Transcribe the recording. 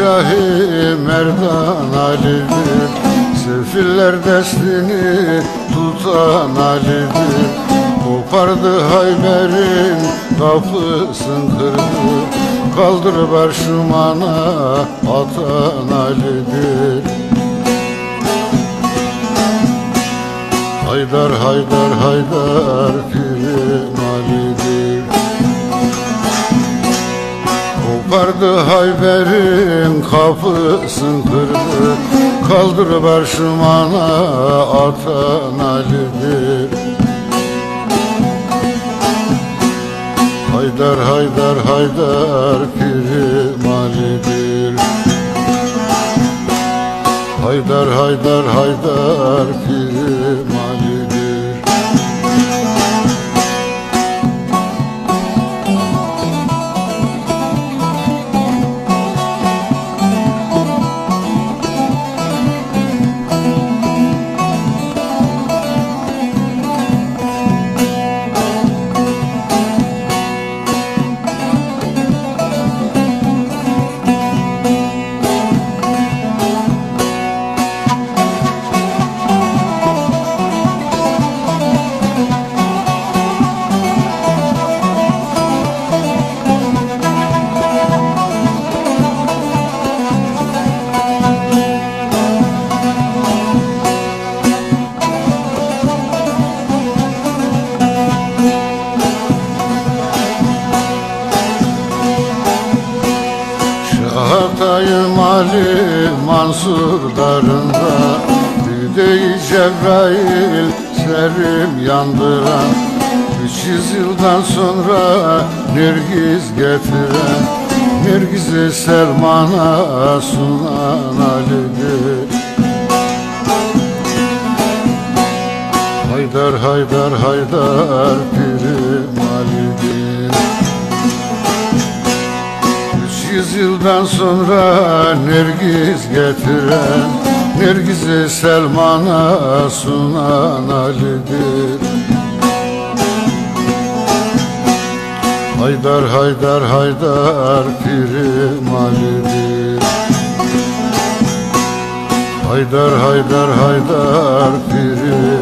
Şahi Merdan Ali'dir. Sefiller destini tutan Ali'dir. Kopardı Hayber'in kapısını kırdı Kaldır başımana atan Ali'dir. Haydar haydar haydar pirim Kopardı Hayber'in kapısını kırdı. Kaldır başımana atan Ali'dir Haydar Haydar Haydar Pirim Ali'dir. Haydar Haydar Haydar Pirim Ali'dir Şahatayım Ali Mansur darında Düdeyi Cebrail serim yandıran 300 yıldan sonra Nergiz getiren Nergiz'i Selman'a sunan Ali'dir. Haydar Haydar Haydar Pirim yıldan sonra Nergiz getiren Nergiz'i Selman'a sunan Ali'dir. Haydar Haydar Haydar Pirim Ali'dir. Haydar Haydar Haydar Pirim